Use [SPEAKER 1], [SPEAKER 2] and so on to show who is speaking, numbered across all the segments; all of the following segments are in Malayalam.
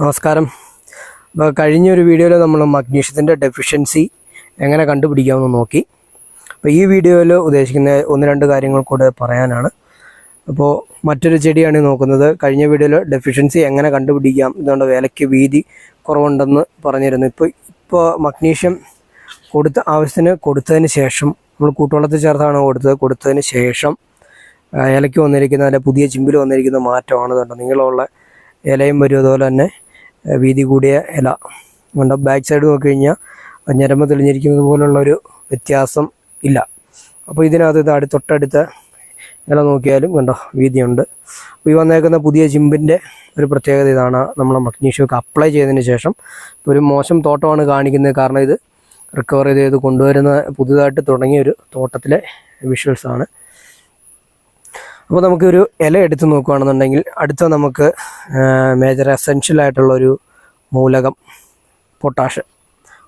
[SPEAKER 1] നമസ്കാരം. അപ്പോൾ കഴിഞ്ഞ ഒരു വീഡിയോയിൽ നമ്മൾ മഗ്നീഷ്യത്തിന്റെ ഡെഫിഷ്യൻസി എങ്ങനെ കണ്ടുപിടിക്കാമെന്ന് നോക്കി. അപ്പോൾ ഈ വീഡിയോയിൽ ഉദ്ദേശിക്കുന്ന ഒന്ന് രണ്ട് കാര്യങ്ങൾ കൂടെ പറയാനാണ്. അപ്പോൾ മറ്റൊരു ചെടിയാണ് നോക്കുന്നത്. കഴിഞ്ഞ വീഡിയോയിൽ ഡെഫിഷ്യൻസി എങ്ങനെ കണ്ടുപിടിക്കാം ഇതുകൊണ്ട് വിലയ്ക്ക് വീതി കുറവുണ്ടെന്ന് പറഞ്ഞിരുന്നു. ഇപ്പോൾ ഇപ്പോൾ മഗ്നീഷ്യം കൊടുത്ത ആവശ്യത്തിന് കൊടുത്തതിന് ശേഷം നമ്മൾ കൂട്ടുവെള്ളത്തിൽ ചേർത്താണ് കൊടുത്തത് കൊടുത്തതിന് ശേഷം ഇലയ്ക്ക് വന്നിരിക്കുന്ന അല്ലെ പുതിയ ചിമ്പിൽ വന്നിരിക്കുന്ന മാറ്റമാണ് കണ്ടോ നിങ്ങളുള്ള ഇലയും വരും അതുപോലെ തന്നെ വീതി കൂടിയ ഇല. കണ്ടോ ബാക്ക് സൈഡ് നോക്കി കഴിഞ്ഞാൽ ഞരമ്പ് തെളിഞ്ഞിരിക്കുന്നത് പോലുള്ളൊരു വ്യത്യാസം ഇല്ല. അപ്പോൾ ഇതിനകത്ത് ഇത് അടുത്ത് തൊട്ടടുത്ത ഇല നോക്കിയാലും കണ്ടോ വീതിയുണ്ട്. അപ്പോൾ ഈ വന്നേക്കുന്ന പുതിയ ചിമ്പിന്റെ ഒരു പ്രത്യേകത ഇതാണ്. നമ്മൾ മഗ്നീഷ്യമൊക്കെ അപ്ലൈ ചെയ്തതിന് ശേഷം ഒരു മോശം തോട്ടമാണ് കാണിക്കുന്നത്. കാരണം ഇത് റിക്കവർ ചെയ്ത് കൊണ്ടുവരുന്ന പുതുതായിട്ട് തുടങ്ങിയ ഒരു തോട്ടത്തിലെ വിഷ്വൽസാണ് അപ്പോൾ നമുക്കൊരു ഇല എടുത്ത് നോക്കുകയാണെന്നുണ്ടെങ്കിൽ അടുത്ത നമുക്ക് മേജർ എസെൻഷ്യൽ ആയിട്ടുള്ളൊരു മൂലകം പൊട്ടാഷ്.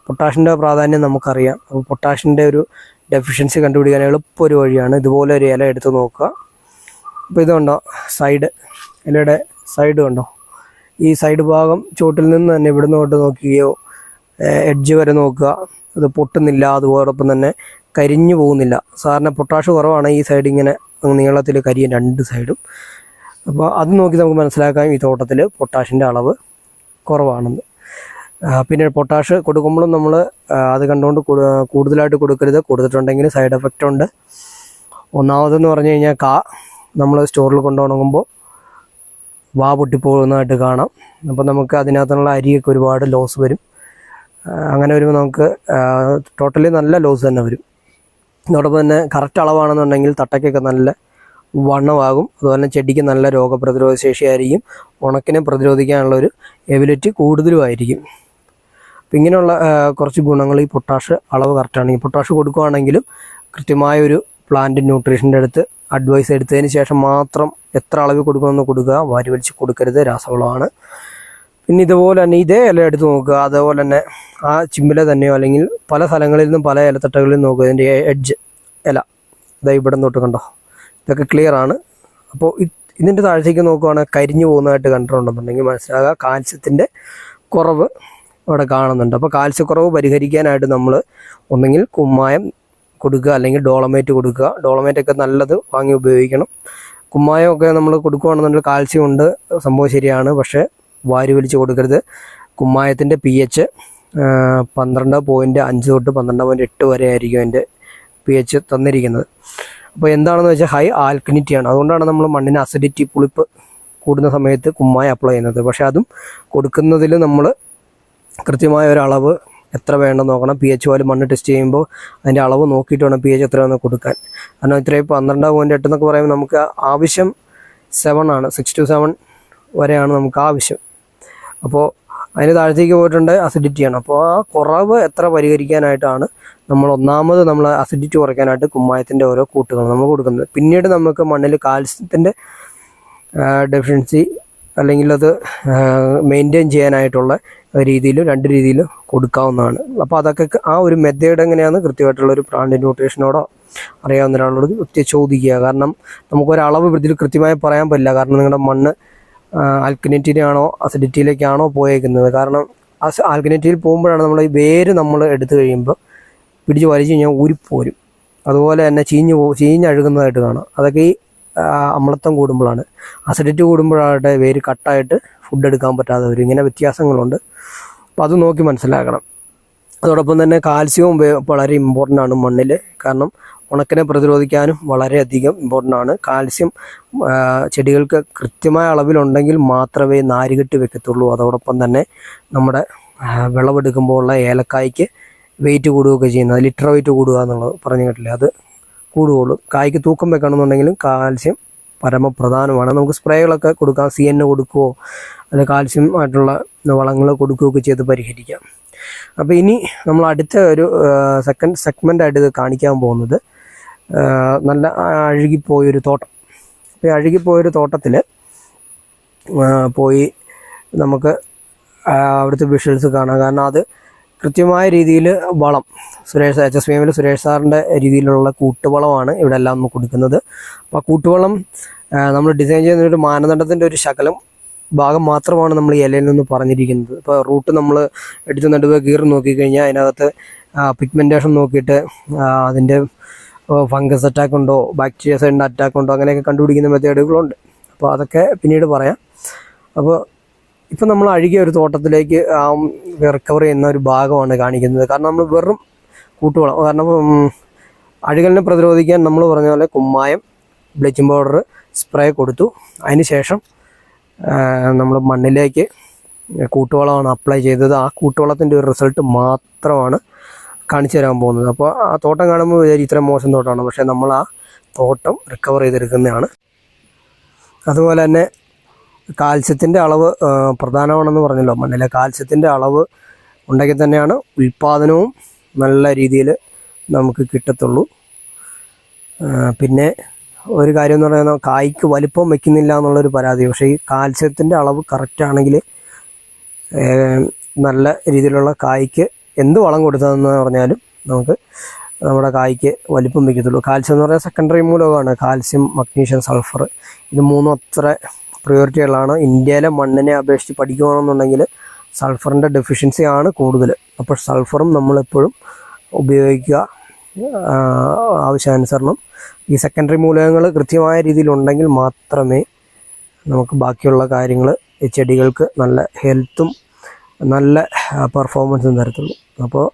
[SPEAKER 1] പൊട്ടാഷിന്റെ പ്രാധാന്യം നമുക്കറിയാം. അപ്പോൾ പൊട്ടാഷിന്റെ ഒരു ഡെഫിഷ്യൻസി കണ്ടുപിടിക്കാൻ എളുപ്പം ഒരു വഴിയാണ് ഇതുപോലെ ഒരു ഇല എടുത്ത് നോക്കുക. അപ്പോൾ ഇതുണ്ടോ സൈഡ് ഇലയുടെ സൈഡ് കണ്ടോ? ഈ സൈഡ് ഭാഗം ചുവട്ടിൽ നിന്ന് തന്നെ ഇവിടുന്ന് തൊട്ട് നോക്കുകയോ എഡ്ജ് വരെ നോക്കുക. അത് പൊട്ടുന്നില്ല അതോടൊപ്പം തന്നെ കരിഞ്ഞു പോകുന്നില്ല. സാറിന് പൊട്ടാഷ് കുറവാണ് ഈ സൈഡ് ഇങ്ങനെ നീളത്തിൽ കരിയും രണ്ട് സൈഡും അപ്പോൾ അത് നോക്കി നമുക്ക് മനസ്സിലാക്കാം ഈ തോട്ടത്തിൽ പൊട്ടാഷിന്റെ അളവ് കുറവാണെന്ന്. പിന്നെ പൊട്ടാഷ് കൊടുക്കുമ്പോഴും നമ്മൾ അത് കണ്ടുകൊണ്ട് കൂടുതലായിട്ട് കൊടുക്കരുത്. കൊടുത്തിട്ടുണ്ടെങ്കിൽ സൈഡ് എഫക്റ്റ് ഉണ്ട്. ഒന്നാമതെന്ന് പറഞ്ഞു കഴിഞ്ഞാൽ കാ. നമ്മൾ സ്റ്റോറിൽ കൊണ്ടുപോകുമ്പോൾ വാ പൊട്ടിപ്പോകുന്നതായിട്ട് കാണാം. അപ്പോൾ നമുക്ക് അതിനകത്തുള്ള അരിയൊക്കെ ഒരുപാട് ലോസ് വരും. അങ്ങനെ വരുമ്പോൾ നമുക്ക് ടോട്ടലി നല്ല ലോസ് തന്നെ വരും. അതോടൊപ്പം തന്നെ കറക്റ്റ് അളവാണെന്നുണ്ടെങ്കിൽ തട്ടയ്ക്കൊക്കെ നല്ല വണ്ണമാകും. അതുപോലെ തന്നെ ചെടിക്ക് നല്ല രോഗപ്രതിരോധ ശേഷിയായിരിക്കും ഉണക്കിനെ പ്രതിരോധിക്കാനുള്ള ഒരു എബിലിറ്റി കൂടുതലുമായിരിക്കും. അപ്പം ഇങ്ങനെയുള്ള കുറച്ച് ഗുണങ്ങൾ ഈ പൊട്ടാഷ് അളവ് കറക്റ്റാണ് ഈ പൊട്ടാഷ് കൊടുക്കുകയാണെങ്കിലും കൃത്യമായ ഒരു പ്ലാന്റ് ന്യൂട്രീഷന്റെ അടുത്ത് അഡ്വൈസ് എടുത്തതിന് ശേഷം മാത്രം എത്ര അളവിൽ കൊടുക്കണമെന്ന് കൊടുക്കുക. വാരി വലിച്ച് കൊടുക്കരുത്. രാസവളമാണ്. പിന്നെ ഇതുപോലെ തന്നെ ഇതേ ഇല എടുത്ത് നോക്കുക. അതേപോലെ തന്നെ ആ ചിമ്പില തന്നെയോ അല്ലെങ്കിൽ പല സ്ഥലങ്ങളിൽ നിന്നും പല ഇലത്തട്ടകളിൽ നോക്കുക. ഇതിന്റെ എഡ്ജ് ഇല. ഇതാ ഇവിടെ തൊട്ട് കണ്ടോ? ഇതൊക്കെ ക്ലിയർ ആണ്. അപ്പോൾ ഇതിന്റെ താഴ്ചയ്ക്ക് നോക്കുവാണെങ്കിൽ കരിഞ്ഞു പോകുന്നതായിട്ട് കണ്ടിട്ടുണ്ടെന്നുണ്ടെങ്കിൽ മനസ്സിലാകുക. കാൽസ്യത്തിന്റെ കുറവ് അവിടെ കാണുന്നുണ്ട്. അപ്പോൾ കാൽസ്യക്കുറവ് പരിഹരിക്കാനായിട്ട് നമ്മൾ ഒന്നെങ്കിൽ കുമ്മായം കൊടുക്കുക അല്ലെങ്കിൽ ഡോളമേറ്റ് കൊടുക്കുക. ഡോളമേറ്റ് ഒക്കെ നല്ലത് വാങ്ങി ഉപയോഗിക്കണം. കുമ്മായമൊക്കെ നമ്മൾ കൊടുക്കുകയാണെന്നുണ്ടെങ്കിൽ കാൽസ്യം ഉണ്ട്. സംഭവം ശരിയാണ്. പക്ഷേ വാരി വലിച്ച് കൊടുക്കരുത്. കുമ്മായത്തിന്റെ പി എച്ച് പന്ത്രണ്ട് പോയിന്റ് അഞ്ച് തൊട്ട് പന്ത്രണ്ട് പോയിന്റ് എട്ട് വരെ ആയിരിക്കും അതിന്റെ പി എച്ച് തന്നിരിക്കുന്നത്. അപ്പോൾ എന്താണെന്ന് വെച്ചാൽ ഹൈ ആൽക്കനിറ്റിയാണ് അതുകൊണ്ടാണ് നമ്മൾ മണ്ണിന് അസിഡിറ്റി പുളിപ്പ് കൂടുന്ന സമയത്ത് കുമ്മായ അപ്ലൈ ചെയ്യുന്നത്. പക്ഷേ അതും കൊടുക്കുന്നതിൽ നമ്മൾ കൃത്യമായ ഒരളവ് എത്ര വേണമെന്ന് നോക്കണം. പി എച്ച് പോലെ മണ്ണ് ടെസ്റ്റ് ചെയ്യുമ്പോൾ അതിന്റെ അളവ് നോക്കിയിട്ട് വേണം പി എച്ച് എത്രയാണെന്ന് കൊടുക്കാൻ. കാരണം ഇത്രയും പന്ത്രണ്ട് പോയിന്റ് എട്ട് എന്നൊക്കെ പറയുമ്പോൾ നമുക്ക് ആവശ്യം സെവൻ ആണ്. സിക്സ് ടു സെവൻ വരെയാണ് നമുക്ക് ആവശ്യം. അപ്പോൾ അതിന് താഴത്തേക്ക് പോയിട്ടുണ്ട് അസിഡിറ്റിയാണ് അപ്പോൾ ആ കുറവ് എത്ര പരിഹരിക്കാനായിട്ടാണ് നമ്മൾ ഒന്നാമത് നമ്മൾ അസിഡിറ്റി കുറയ്ക്കാനായിട്ട് കുമ്മായത്തിന്റെ ഓരോ കൂട്ടുകൾ നമ്മൾ കൊടുക്കുന്നത്. പിന്നീട് നമുക്ക് മണ്ണിൽ കാൽസ്യത്തിന്റെ ഡെഫിഷ്യൻസി അല്ലെങ്കിൽ അത് മെയിന്റെയിൻ ചെയ്യാനായിട്ടുള്ള രീതിയിലും രണ്ട് രീതിയിലും കൊടുക്കാവുന്നതാണ്. അപ്പോൾ അതൊക്കെ ആ ഒരു മെത്തേഡ് എങ്ങനെയാണ് കൃത്യമായിട്ടുള്ള ഒരു പ്ലാന്റ് ന്യൂട്രീഷനോടോ അറിയാവുന്ന ഒരാളോട് ചോദിക്കുക. കാരണം നമുക്കൊരളവ് ഇതിൽ കൃത്യമായി പറയാൻ പറ്റില്ല. കാരണം നിങ്ങളുടെ മണ്ണ് ആൽക്കനേറ്റിലാണോ അസിഡിറ്റിയിലേക്കാണോ പോയേക്കുന്നത്. കാരണം ആൽക്കിനിറ്റിയിൽ പോകുമ്പോഴാണ് നമ്മൾ വേര് നമ്മൾ എടുത്തു കഴിയുമ്പോൾ പിടിച്ച് വലിച്ചു കഴിഞ്ഞാൽ ഊരിപ്പോരും അതുപോലെ തന്നെ ചീഞ്ഞ് പോ ചീഞ്ഞഴുകുന്നതായിട്ട് കാണാം. അതൊക്കെ ഈ അമ്ലത്വം കൂടുമ്പോഴാണ്. അസിഡിറ്റി കൂടുമ്പോഴാകട്ടെ വേര് കട്ടായിട്ട് ഫുഡ് എടുക്കാൻ പറ്റാതെ വരും. ഇങ്ങനെ വ്യത്യാസങ്ങളുണ്ട്. അപ്പോൾ അത് നോക്കി മനസ്സിലാക്കണം. അതോടൊപ്പം തന്നെ കാൽസ്യവും വളരെ ഇമ്പോർട്ടന്റ് ആണ് മണ്ണിൽ കാരണം ഉണക്കിനെ പ്രതിരോധിക്കാനും വളരെയധികം ഇമ്പോർട്ടന്റ് ആണ്. കാൽസ്യം ചെടികൾക്ക് കൃത്യമായ അളവിലുണ്ടെങ്കിൽ മാത്രമേ നാരുകെട്ടി വെക്കത്തുള്ളൂ. അതോടൊപ്പം തന്നെ നമ്മുടെ വിളവെടുക്കുമ്പോൾ ഉള്ള ഏലക്കായ്ക്ക് വെയിറ്റ് കൂടുകയൊക്കെ ചെയ്യുന്നത് ലിറ്റർ വെയിറ്റ് കൂടുക എന്നുള്ളത് പറഞ്ഞു കേട്ടില്ല? അത് കൂടുകയുള്ളൂ. കായ്ക്ക് തൂക്കം വെക്കണമെന്നുണ്ടെങ്കിലും കാൽസ്യം പരമപ്രധാനമാണ്. നമുക്ക് സ്പ്രേകളൊക്കെ കൊടുക്കാം. സി എൻ കൊടുക്കുകയോ അല്ലെങ്കിൽ കാൽസ്യം ആയിട്ടുള്ള വളങ്ങൾ കൊടുക്കുകയൊക്കെ ചെയ്ത് പരിഹരിക്കാം. അപ്പോൾ ഇനി നമ്മൾ അടുത്ത ഒരു സെക്കൻഡ് സെഗ്മെന്റ് ആയിട്ട് ഇത് കാണിക്കാൻ പോകുന്നത് നല്ല അഴുകിപ്പോയൊരു തോട്ടം. അപ്പോൾ ഈ അഴുകിപ്പോയൊരു തോട്ടത്തിൽ പോയി നമുക്ക് അവിടുത്തെ വിഷ്വൽസ് കാണാം. കാരണം അത് കൃത്യമായ രീതിയിൽ വളം Suresh H S P Suresh സാറിന്റെ രീതിയിലുള്ള കൂട്ടുവളമാണ് ഇവിടെ എല്ലാം കൊടുക്കുന്നത്. അപ്പോൾ ആ കൂട്ടുവളം നമ്മൾ ഡിസൈൻ ചെയ്യുന്ന ഒരു മാനദണ്ഡത്തിന്റെ ഒരു ശകലം ഭാഗം മാത്രമാണ് നമ്മൾ ഇലയിൽ നിന്ന് പറഞ്ഞിരിക്കുന്നത്. ഇപ്പോൾ റൂട്ട് നമ്മൾ എടുത്ത് നടുവ് കീറി നോക്കിക്കഴിഞ്ഞാൽ അതിനകത്ത് പിഗ്മെന്റേഷൻ നോക്കിയിട്ട് അതിന്റെ ഫംഗസ് അറ്റാക്ക് ഉണ്ടോ ബാക്ടീരിയ സൈഡിന്റെ അറ്റാക്ക് ഉണ്ടോ അങ്ങനെയൊക്കെ കണ്ടുപിടിക്കുന്ന മെത്തേഡുകളുണ്ട്. അപ്പോൾ അതൊക്കെ പിന്നീട് പറയാം. അപ്പോൾ ഇപ്പം നമ്മൾ അഴുകിയ ഒരു തോട്ടത്തിലേക്ക് റിക്കവർ ചെയ്യുന്ന ഒരു ഭാഗമാണ് കാണിക്കുന്നത്. കാരണം നമ്മൾ വെറും കൂട്ടുവളം കാരണം അഴുകലിനെ പ്രതിരോധിക്കാൻ നമ്മൾ പറഞ്ഞ പോലെ കുമ്മായം ബ്ലീച്ചിങ് പൗഡർ സ്പ്രേ കൊടുത്തു. അതിന് ശേഷം നമ്മൾ മണ്ണിലേക്ക് കൂട്ടുവളമാണ് അപ്ലൈ ചെയ്തത്. ആ കൂട്ടുവളത്തിന്റെ ഒരു റിസൾട്ട് മാത്രമാണ് കാണിച്ചു തരാൻ പോകുന്നത്. അപ്പോൾ ആ തോട്ടം കാണുമ്പോൾ വിചാരിക്കും ഇത്രയും മോശം തോട്ടമാണ്. പക്ഷേ നമ്മൾ ആ തോട്ടം റിക്കവർ ചെയ്തെടുക്കുന്നതാണ്. അതുപോലെ തന്നെ കാൽസ്യത്തിന്റെ അളവ് പ്രധാനമാണെന്ന് പറഞ്ഞല്ലോ. മണ്ണിലെ കാൽസ്യത്തിന്റെ അളവ് ഉണ്ടെങ്കിൽ തന്നെയാണ് ഉൽപ്പാദനവും നല്ല രീതിയിൽ നമുക്ക് കിട്ടത്തുള്ളൂ. പിന്നെ ഒരു കാര്യം എന്ന് പറയുന്നത് കായ്ക്ക് വലിപ്പം വയ്ക്കുന്നില്ല എന്നുള്ളൊരു പരാതി. പക്ഷേ ഈ കാൽസ്യത്തിന്റെ അളവ് കറക്റ്റാണെങ്കിൽ നല്ല രീതിയിലുള്ള കായ്ക്ക് എന്ത് വളം കൊടുത്തതെന്ന് പറഞ്ഞാലും നമുക്ക് നമ്മുടെ കായ്ക്ക് വലിപ്പം വയ്ക്കത്തുള്ളൂ. കാൽസ്യം എന്ന് പറഞ്ഞാൽ സെക്കൻഡറി മൂലകമാണ്. കാൽസ്യം മഗ്നീഷ്യം സൾഫർ ഇത് മൂന്നും അത്ര പ്രയോറിറ്റികളാണ് ഇന്ത്യയിലെ മണ്ണിനെ അപേക്ഷിച്ച് പഠിക്കുകയാണെന്നുണ്ടെങ്കിൽ സൾഫറിന്റെ ഡെഫിഷ്യൻസി ആണ് കൂടുതൽ. അപ്പോൾ സൾഫറും നമ്മളെപ്പോഴും ഉപയോഗിക്കുക ആവശ്യാനുസരണം. ഈ സെക്കൻഡറി മൂലകങ്ങൾ കൃത്യമായ രീതിയിലുണ്ടെങ്കിൽ മാത്രമേ നമുക്ക് ബാക്കിയുള്ള കാര്യങ്ങൾ ചെടികൾക്ക് നല്ല ഹെൽത്തും നല്ല പെർഫോമൻസും തരത്തുള്ളൂ. അപ്പോൾ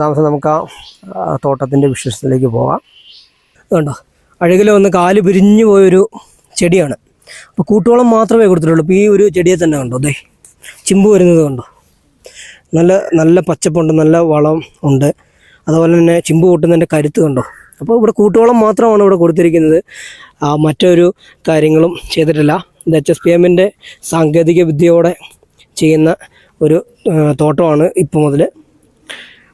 [SPEAKER 1] താമസം നമുക്ക് ആ തോട്ടത്തിന്റെ വിശേഷത്തിലേക്ക് പോകാം. കണ്ടോ? അഴകിൽ വന്ന് കാൽ പിരിഞ്ഞു പോയൊരു ചെടിയാണ്. അപ്പോൾ കൂട്ടുവളം മാത്രമേ കൊടുത്തിട്ടുള്ളൂ. ഇപ്പോൾ ഈ ഒരു ചെടിയെ തന്നെ കണ്ടോ? അതെ ചിമ്പ് വരുന്നത് കണ്ടോ? നല്ല നല്ല പച്ചപ്പുണ്ട് നല്ല വളം ഉണ്ട്. അതുപോലെ തന്നെ ചിമ്പ് കൂട്ടുന്നതിന്റെ കരുത്ത് കണ്ടോ? അപ്പോൾ ഇവിടെ കൂട്ടുവളം മാത്രമാണ് ഇവിടെ കൊടുത്തിരിക്കുന്നത്. മറ്റൊരു കാര്യങ്ങളും ചെയ്തിട്ടില്ല. ഇത് എച്ച് എസ് പി എമ്മിന്റെ സാങ്കേതിക വിദ്യയോടെ ചെയ്യുന്ന ഒരു തോട്ടമാണ് ഇപ്പോൾ മുതൽ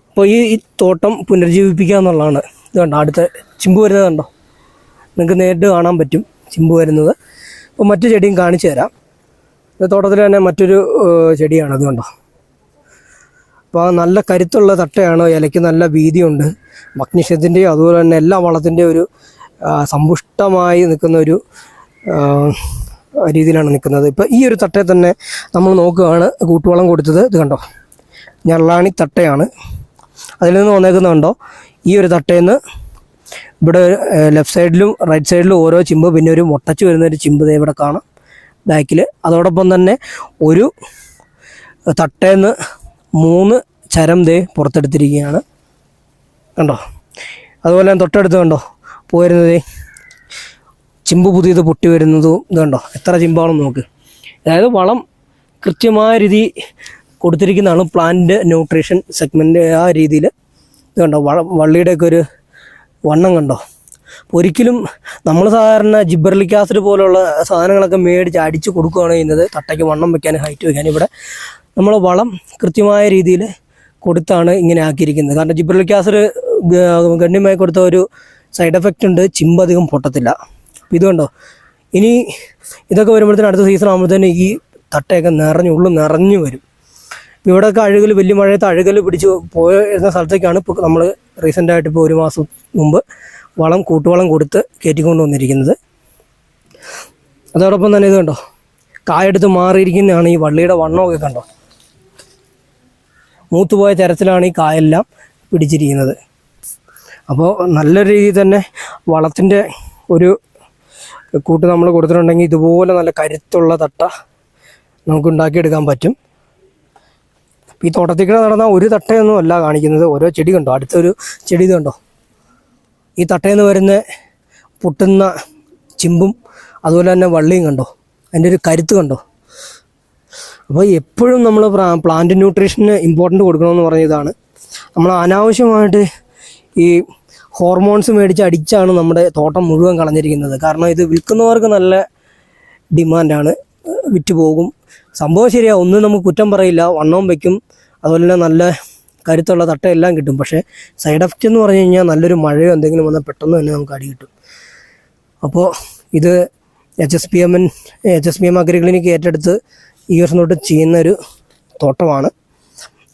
[SPEAKER 1] അപ്പോൾ ഈ തോട്ടം പുനരുജ്ജീവിപ്പിക്കുക എന്നുള്ളതാണ്. ഇത് കണ്ടോ അടുത്ത ചിമ്പ് വരുന്നത് കണ്ടോ? നിങ്ങൾക്ക് നേരിട്ട് കാണാൻ പറ്റും ചിമ്പ് വരുന്നത്. അപ്പോൾ മറ്റു ചെടിയും കാണിച്ചു തരാം. ഇത് തോട്ടത്തിൽ തന്നെ മറ്റൊരു ചെടിയാണ് അത് കണ്ടോ? അപ്പോൾ നല്ല കരുത്തുള്ള തട്ടയാണ് ഇലയ്ക്ക് നല്ല വീതിയുണ്ട്. മഗ്നീഷ്യത്തിന്റെയും അതുപോലെ തന്നെ എല്ലാ വളത്തിന്റെയും ഒരു സമ്പുഷ്ടമായി നിൽക്കുന്ന ഒരു രീതിയിലാണ് നിൽക്കുന്നത്. ഇപ്പോൾ ഈ ഒരു തട്ടയെ തന്നെ നമ്മൾ നോക്കുകയാണ്. കൂട്ടുവളം കൊടുത്തത് ഇത് കണ്ടോ? ഞള്ളാണി തട്ടയാണ്. അതിൽ നിന്ന് വന്നേക്കുന്നത് കണ്ടോ? ഈ ഒരു തട്ടയിൽ നിന്ന് ഇവിടെ ലെഫ്റ്റ് സൈഡിലും റൈറ്റ് സൈഡിലും ഓരോ ചിമ്പ് പിന്നെ ഒരു മുട്ടച്ച് വരുന്ന ഒരു ചിമ്പ് ഇവിടെ കാണാം. ബാക്കിൽ അതോടൊപ്പം തന്നെ ഒരു തട്ടേന്ന് മൂന്ന് ചരം ദേ പുറത്തെടുത്തിരിക്കുകയാണ്. കണ്ടോ? അതുപോലെ തൊട്ടടുത്ത് കണ്ടോ? പോയിരുന്നത് ചിമ്പ് പുതിയത് പൊട്ടി വരുന്നതും ഇതുണ്ടോ? എത്ര ചിമ്പാണെന്ന് നോക്ക്. അതായത് വളം കൃത്യമായ രീതി കൊടുത്തിരിക്കുന്നതാണ് പ്ലാന്റ് ന്യൂട്രീഷൻ സെഗ്മെന്റ് ആ രീതിയിൽ ഇത് കണ്ടോ വള വള്ളിയുടെയൊക്കെ ഒരു വണ്ണം കണ്ടോ? ഒരിക്കലും നമ്മൾ സാധാരണ ജിബർലിക് ആസിഡ് പോലുള്ള സാധനങ്ങളൊക്കെ മേടിച്ച് അടിച്ച് കൊടുക്കുകയാണ് ചെയ്യുന്നത്. തട്ടയ്ക്ക് വണ്ണം വെക്കാനും ഹൈറ്റ് വെക്കാനും ഇവിടെ. നമ്മൾ വളം കൃത്യമായ രീതിയിൽ കൊടുത്താണ് ഇങ്ങനെ ആക്കിയിരിക്കുന്നത്. കാരണം ജിബർലിക് ആസിഡ് ഗണ്യമായി കൊടുത്ത ഒരു സൈഡ് എഫക്റ്റ് ഉണ്ട്. ചിമ്പ് അധികം പൊട്ടത്തില്ല. അപ്പോൾ ഇത് കണ്ടോ ഇനി ഇതൊക്കെ വരുമ്പോഴത്തേന് അടുത്ത സീസൺ ആകുമ്പോഴത്തേന് ഈ തട്ടയൊക്കെ നിറഞ്ഞു ഉള്ളു നിറഞ്ഞു വരും. ഇവിടെ ഇവിടെയൊക്കെ അഴുകൽ വലിയ മഴയത്ത് അഴുകൽ പിടിച്ച് പോയിരുന്ന സ്ഥലത്തേക്കാണ് ഇപ്പോൾ നമ്മൾ റീസെന്റായിട്ട് ഇപ്പോൾ ഒരു മാസം മുമ്പ് വളം കൂട്ടുവളം കൊടുത്ത് കയറ്റിക്കൊണ്ട് വന്നിരിക്കുന്നത്. അതോടൊപ്പം തന്നെ ഇത് കണ്ടോ കായെടുത്ത് മാറിയിരിക്കുന്നതാണ് ഈ വള്ളിയുടെ വണ്ണമൊക്കെ കണ്ടോ? മൂത്തുപോയ തരത്തിലാണ് ഈ കായെല്ലാം പിടിച്ചിരിക്കുന്നത്. അപ്പോൾ നല്ല രീതിയിൽ തന്നെ വളത്തിന്റെ ഒരു കൂട്ട് നമ്മൾ കൊടുത്തിട്ടുണ്ടെങ്കിൽ ഇതുപോലെ നല്ല കരുത്തുള്ള തട്ട നമുക്ക് ഉണ്ടാക്കിയെടുക്കാൻ പറ്റും. ഈ തോട്ടത്തിൽ കൂടെ നടന്ന ഒരു തട്ടയൊന്നും അല്ല കാണിക്കുന്നത്. ഓരോ ചെടി കണ്ടോ? അടുത്തൊരു ചെടി കണ്ടോ? ഈ തട്ടയിൽ നിന്ന് വരുന്ന പൊട്ടുന്ന ചിമ്പും അതുപോലെ തന്നെ വള്ളിയും കണ്ടോ? അതിന്റെ ഒരു കരുത്ത് കണ്ടോ? അപ്പോൾ എപ്പോഴും നമ്മൾ പ്ലാന്റ് ന്യൂട്രീഷന് ഇമ്പോർട്ടന്റ് കൊടുക്കണമെന്ന് പറഞ്ഞ ഇതാണ് നമ്മൾ അനാവശ്യമായിട്ട് ഈ ഹോർമോൺസ് മേടിച്ച് അടിച്ചാണ് നമ്മുടെ തോട്ടം മുഴുവൻ കളഞ്ഞിരിക്കുന്നത്. കാരണം ഇത് വിൽക്കുന്നവർക്ക് നല്ല ഡിമാൻഡാണ്. വിറ്റ് പോകും. സംഭവം ശരിയാണ് ഒന്നും നമുക്ക് കുറ്റം പറയില്ല. വണ്ണവും വയ്ക്കും അതുപോലെ തന്നെ നല്ല കരുത്തുള്ള തട്ടയെല്ലാം കിട്ടും. പക്ഷേ സൈഡ് എഫക്റ്റ് എന്ന് പറഞ്ഞു കഴിഞ്ഞാൽ നല്ലൊരു മഴയോ എന്തെങ്കിലും വന്നാൽ പെട്ടെന്ന് തന്നെ നമുക്ക് അടി കിട്ടും. അപ്പോൾ ഇത് H S P M H S P M agri clinic ഏറ്റെടുത്ത് ഈ വർഷം തൊട്ട് ചെയ്യുന്ന ഒരു തോട്ടമാണ്.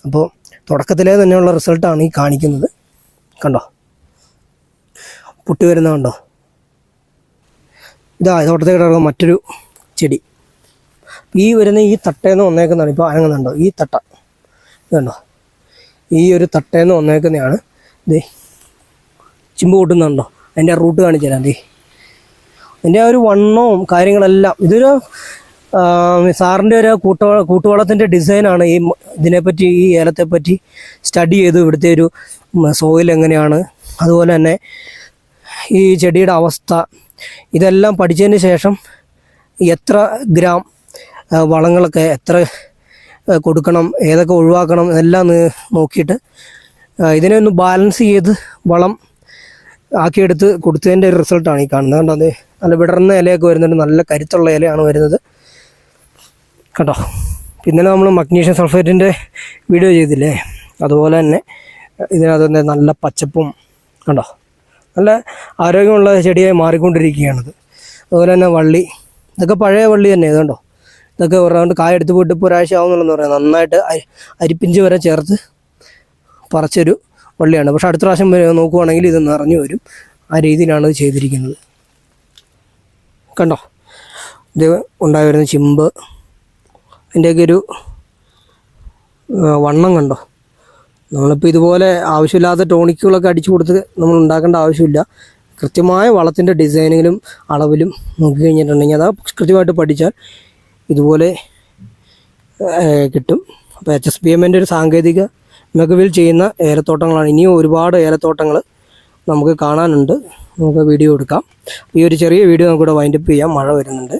[SPEAKER 1] അപ്പോൾ തുടക്കത്തിലേ തന്നെയുള്ള റിസൾട്ടാണ് ഈ കാണിക്കുന്നത്. കണ്ടോ? പൊട്ടി വരുന്ന കണ്ടോ ഇതാ തോട്ടത്തിൽ കിടക്കുന്ന മറ്റൊരു ചെടി. ഈ വരുന്ന ഈ തട്ടേന്ന് വന്നേക്കുന്നതാണ് ഇപ്പോൾ അനങ്ങുന്നുണ്ടോ? ഈ തട്ട. ഇതുണ്ടോ ഈ ഒരു തട്ടേന്ന് വന്നേക്കുന്നതാണ്. ദേ ചിമ്പ് കൂട്ടുന്നുണ്ടോ അതിന്റെ റൂട്ട് കാണിച്ചു തരാം ദേ. അതിന്റെ ആ ഒരു വണ്ണവും കാര്യങ്ങളെല്ലാം ഇതൊരു സാറിന്റെ ഒരു കൂട്ട കൂട്ടുവളത്തിന്റെ ഡിസൈനാണ് ഈ ഇതിനെപ്പറ്റി ഈ ഏലത്തെപ്പറ്റി സ്റ്റഡി ചെയ്ത്. ഇവിടുത്തെ ഒരു സോയിൽ എങ്ങനെയാണ്? അതുപോലെ തന്നെ ഈ ചെടിയുടെ അവസ്ഥ ഇതെല്ലാം പഠിച്ചതിന് ശേഷം എത്ര ഗ്രാം വളങ്ങളൊക്കെ എത്ര കൊടുക്കണം ഏതൊക്കെ ഒഴിവാക്കണം എല്ലാം നോക്കിയിട്ട് ഇതിനെ ഒന്ന് ബാലൻസ് ചെയ്ത് വളം ആക്കിയെടുത്ത് കൊടുത്തതിന്റെ ഒരു റിസൾട്ടാണ് ഈ കാണുന്നത്. കണ്ടോ അത് നല്ല വിടർന്ന ഇലയൊക്കെ വരുന്നുണ്ട്. നല്ല കരുത്തുള്ള ഇലയാണ് വരുന്നത്. കണ്ടോ? ഇന്നലെ നമ്മൾ മഗ്നീഷ്യം സൾഫേറ്റിന്റെ വീഡിയോ ചെയ്തില്ലേ? അതുപോലെ തന്നെ ഇതിനകത്ത് നല്ല പച്ചപ്പും കണ്ടോ? നല്ല ആരോഗ്യമുള്ള ചെടിയായി മാറിക്കൊണ്ടിരിക്കുകയാണത്. അതുപോലെ തന്നെ വള്ളി. ഇതൊക്കെ പഴയ വള്ളി തന്നെ ഇതുണ്ടോ ഇതൊക്കെ പറഞ്ഞുകൊണ്ട് കായ എടുത്ത് പോയിട്ട് ഇപ്പോൾ ഒരാഴ്ച ആവുന്നുള്ളതെന്ന് പറയാം. നന്നായിട്ട് അരി- അരിപ്പിഞ്ച് വരെ ചേർത്ത് പറിച്ചൊരു വള്ളിയാണ്. പക്ഷെ അടുത്ത പ്രാവശ്യം നോക്കുവാണെങ്കിൽ ഇത് നിറഞ്ഞു വരും. ആ രീതിയിലാണ് ഇത് ചെയ്തിരിക്കുന്നത്. കണ്ടോ? ഇത് ഉണ്ടായി വരുന്ന ചിമ്പ്. അതിന്റെയൊക്കെ ഒരു വണ്ണം കണ്ടോ? നമ്മളിപ്പോൾ ഇതുപോലെ ആവശ്യമില്ലാത്ത ടോണിക്കുകളൊക്കെ അടിച്ചു കൊടുത്ത് നമ്മൾ ഉണ്ടാക്കേണ്ട ആവശ്യമില്ല. കൃത്യമായ വളത്തിന്റെ ഡിസൈനിങ്ങിലും അളവിലും നോക്കി കഴിഞ്ഞിട്ടുണ്ടെങ്കിൽ അത് കൃത്യമായിട്ട് പഠിച്ചാൽ ഇതുപോലെ കിട്ടും. അപ്പോൾ എച്ച് എസ് ബി എമ്മിന്റെ ഒരു സാങ്കേതിക മികവിൽ ചെയ്യുന്ന ഏലത്തോട്ടങ്ങളാണ്. ഇനിയും ഒരുപാട് ഏലത്തോട്ടങ്ങൾ നമുക്ക് കാണാനുണ്ട്. നമുക്ക് വീഡിയോ എടുക്കാം. ഈ ഒരു ചെറിയ വീഡിയോ നമുക്കിവിടെ വൈൻഡപ്പ് ചെയ്യാം. മഴ വരുന്നുണ്ട്.